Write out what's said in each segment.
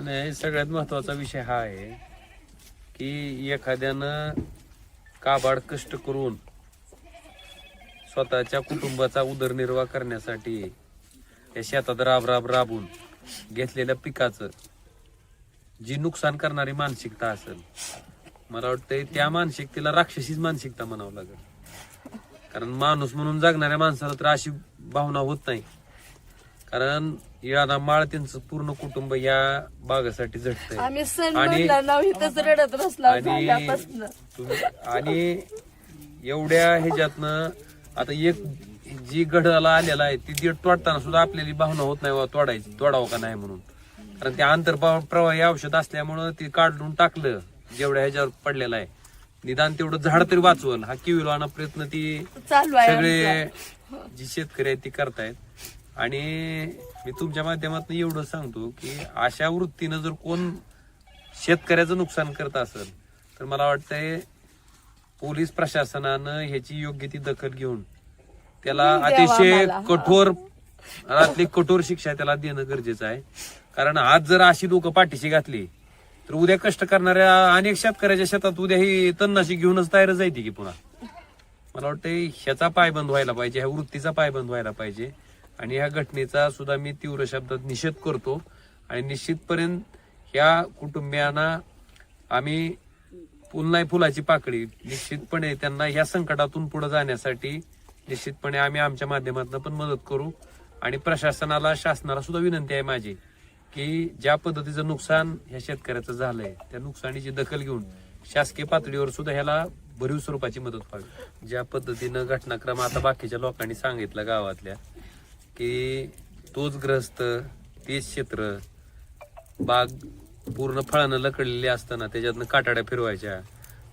आणि सगळ्यात महत्त्वाचा विषय हा आहे की एखाद्यानं काबाड कष्ट करून स्वतःच्या कुटुंबाचा उदरनिर्वाह करण्यासाठी या शेतात राब राब राबून घेतलेल्या पिकाचं जी नुकसान करणारी मानसिकता असेल मला वाटतंय त्या मानसिकतेला राक्षसीच मानसिकता म्हणावं लागेल. कारण माणूस म्हणून जगणाऱ्या माणसाला तर अशी भावना होत नाही. कारण याला माळ त्यांचं पूर्ण कुटुंब या बागासाठी आम्ही सण आणि- म्हणला नाव इथंच रडत बसला आणि झाल्यापासून. तुम्ही- आणि एवढ्या ह्याच्यातनं आता एक जी गडाला आलेला आहे ती दीड तोडताना सुद्धा आपल्याला भावना होत नाही बा तोडायची तोडावं का नाही म्हणून. कारण ते आंतर प्रवाही औषध असल्यामुळं ते काढून टाकलं जेवढ्या ह्याच्यावर पडलेलं आहे. निदान तेवढं झाड तरी वाचवल. हा किविलवाना प्रयत्न ती चालू आहे सगळे. जी शेतकरी आहेत ती करतायत. आणि मी तुमच्या माध्यमातून एवढं सांगतो की अशा वृत्तीनं जर कोण शेतकऱ्याचं नुकसान करत असेल तर मला वाटतंय पोलीस प्रशासनानं ह्याची योग्य ती दखल घेऊन त्याला अतिशय. कठोर रातली कठोर शिक्षा त्याला देणं गरजेचं आहे. कारण आज जर अशी लोक पाठीशी घातली तर उद्या कष्ट करणाऱ्या अनेक शेतकऱ्याच्या शेतात उद्या ही तन्नाशी घेऊनच तयार जायती की पुन्हा. मला वाटतं ह्याचा पायबंद व्हायला पाहिजे ह्या वृत्तीचा पायबंद व्हायला पाहिजे. आणि ह्या घटनेचा सुद्धा मी तीव्र शब्दात निषेध करतो. आणि निश्चितपर्यंत ह्या कुटुंबियांना आम्ही फुल नाही फुलाची पाकळी निश्चितपणे त्यांना ह्या संकटातून पुढे जाण्यासाठी निश्चितपणे आम्ही आमच्या माध्यमातून पण मदत करू. आणि प्रशासनाला शासनाला सुद्धा विनंती आहे माझी की ज्या पद्धतीचं नुकसान ह्या शेतकऱ्याचं झालंय त्या नुकसानीची दखल घेऊन शासकीय पातळीवर सुद्धा ह्याला भरीव स्वरूपाची मदत व्हावी. ज्या पद्धतीनं घटनाक्रम आता बाकीच्या लोकांनी सांगितलं गावातल्या की तोच ग्रस्त तेच क्षेत्र बाग पूर्ण फळानं लकडलेली असताना त्याच्यातनं काटाड्या फिरवायच्या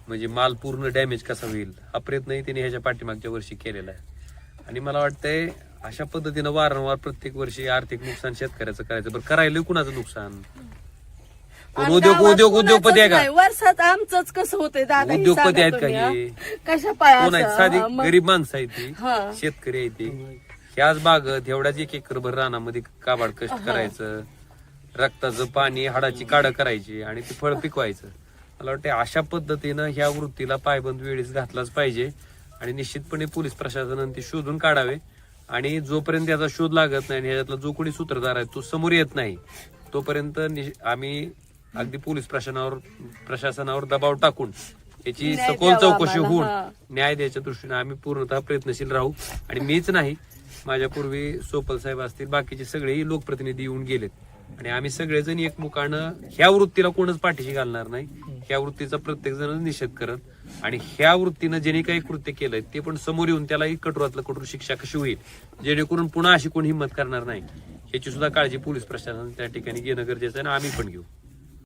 म्हणजे माल पूर्ण डॅमेज कसा होईल हा प्रयत्नही त्यांनी ह्याच्या पाठीमागच्या वर्षी केलेला आहे आणि मला वाटतंय अशा पद्धतीनं वारंवार प्रत्येक वर्षी आर्थिक नुकसान शेतकऱ्याचं करायचं बरं करायला कुणाचं नुकसान उद्योग उद्योग उद्योगपती आहे का. वर्षात आमचंच कसं होतंय दादा हे उद्योगपती आहेत का हा? हे? कशा कोण आहेत? साधी हा, गरीब माणसं आहेत ती हा. शेतकरी आहे ती ह्याच बागत एवढ्याच एक एकर भर रानामध्ये काबाड कष्ट करायचं. रक्ताचं पाणी हाडाची काढ करायची आणि ती फळ पिकवायचं. मला वाटतं अशा पद्धतीनं ह्या वृत्तीला पायबंद वेळीच घातलाच पाहिजे आणि निश्चितपणे पोलीस प्रशासनाने ते शोधून काढावे. आणि जोपर्यंत याचा शोध लागत नाही आणि ह्याच्यातला जो कोणी सूत्रधार आहे तो समोर येत नाही तोपर्यंत नि- आम्ही अगदी पोलीस प्रशासनावर प्रशासनावर दबाव टाकून याची न्याय सखोल द्यावा चौकशी आम्हाला, होऊन हा. न्याय द्यायच्या दृष्टीने आम्ही पूर्णतः प्रयत्नशील राहू. आणि मीच नाही माझ्या पूर्वी सोपल साहेब असतील बाकीचे सगळेही लोकप्रतिनिधी येऊन गेलेत. आणि आम्ही सगळेजण एकमुखानं ह्या वृत्तीला कोणच पाठीशी घालणार नाही. ह्या वृत्तीचा प्रत्येक जण निषेध करत आणि ह्या वृत्तीनं ज्यांनी काही कृत्य केलंय ते पण समोर येऊन त्यालाही कठोरातलं कठोर शिक्षा कशी होईल? जेणेकरून पुन्हा अशी कोणी हिंमत करणार नाही. याची सुद्धा काळजी पोलीस प्रशासन त्या ठिकाणी घेणं गरजेचं आहे आणि आम्ही पण घेऊ.